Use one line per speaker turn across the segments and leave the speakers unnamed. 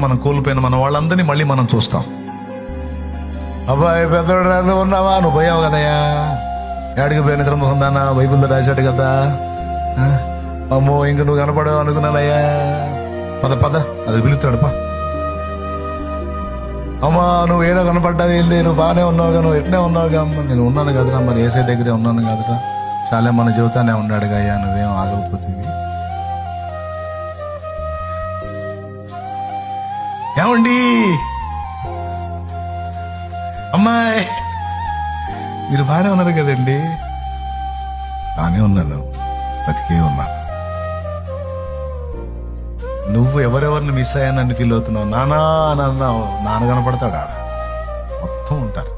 మనం కోల్పోయిన మన వాళ్ళందరినీ మళ్ళీ మనం చూస్తాం. అబ్బాయి పెద్దోడు ఉన్నావా? నువ్వు పోయావు కదయ్యా. ఏడికి పోయిన నిద్ర మొహందానా బైబిల్లో రాశాడు కదా అమ్మో ఇంక నువ్వు కనపడవు అనుకున్నానయ్యా. పద పద. అది పిలుస్తాడు పా అమ్మా నువ్వు ఏడో కనపడ్డావు ఏంది? నువ్వు బాగానే ఉన్నావుగా నువ్వు ఎట్లే ఉన్నావుగా? అమ్మ నేను ఉన్నాను కదరా మరి ఏసై దగ్గరే ఉన్నాను కదరా. చాలా మన జీవితానే ఉన్నాడుగా అయ్యా నువ్వేం ఆగకపోతుంది ఏమండి? అమ్మాయి మీరు బాగానే ఉన్నారు కదండి. బాగానే ఉన్నాను. బతికే ఉన్నాను నువ్వు ఎవరెవరిని మిస్ అయ్యానని ఫీల్ అవుతున్నావు? నానా అని అన్నావు నాన్న కనపడతాడా? మొత్తం ఉంటారు.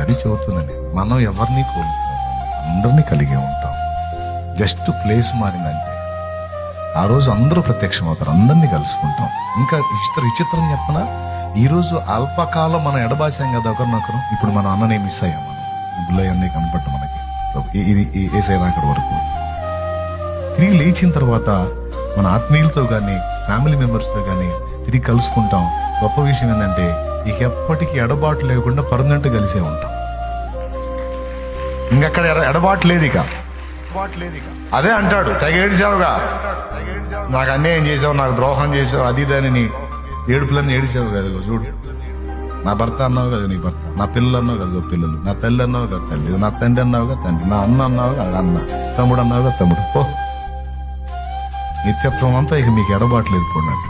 అది చెబుతుందండి. మనం ఎవరిని కోల్పోము? అందరినీ కలిగి ఉంటాం. జస్ట్ ప్లేస్ మారిందంతే. ఆ రోజు అందరూ ప్రత్యక్షం అవుతారు అందరినీ కలుసుకుంటాం. ఇంకా ఇష్ట విచిత్రం చెప్పనా? ఈరోజు అల్పకాలం మనం ఎడబాసాం కదా ఒకరినొకరు ఇప్పుడు మన అన్ననే మిస్ అయ్యాం మనం బుల్లయ్య అన్నీ కనపడ్డ మనకి. ఇది ఏసైనా వరకు. తిరిగి లేచిన తర్వాత మన ఆత్మీయులతో కానీ ఫ్యామిలీ మెంబర్స్తో కానీ తిరిగి కలుసుకుంటాం. గొప్ప విషయం ఏంటంటే ఇక ఎప్పటికీ ఎడబాటు లేకుండా పర్మనెంట్ కలిసే ఉంటాం. ఇంకక్కడ ఎడబాటు లేదు ఇక. అదే అంటాడు తెగ ఏడిచావుగా. నాకు అన్యాయం చేసావు నాకు ద్రోహం చేసావు అది దానిని ఏడుపులన్నీ ఏడిచావు కదా చూడు. నా భర్త అన్నావు కదా నీ భర్త నా పిల్లలు అన్నావు కదా పిల్లలు నా తల్లి అన్నావు కదా తల్లి నా తండ్రి అన్నావు కదా తండ్రి నా అన్న అన్నావు కదా అన్న తమ్ముడు అన్నావు కదా తమ్ముడు. ఓ నిత్యత్వం అంతా ఇక మీకు ఎడబాట్లేదు పోయినట్టు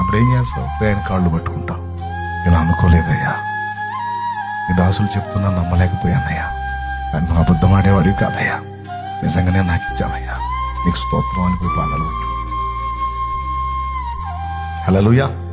అప్పుడు ఏం చేస్తావు? ఆయన కాళ్ళు పట్టుకుంటావు. ఇలా అనుకోలేదయ్యా. ఈ దాసులు చెప్తున్నా నమ్మలేకపోయానయ్యా. నన్ను అబద్ధం ఆడేవాడివి కాదయ్యా. నిజంగానే నాకు ఇచ్చావయ్యా. నీకు స్తోత్రం అని పోయి పాదాలు పట్టు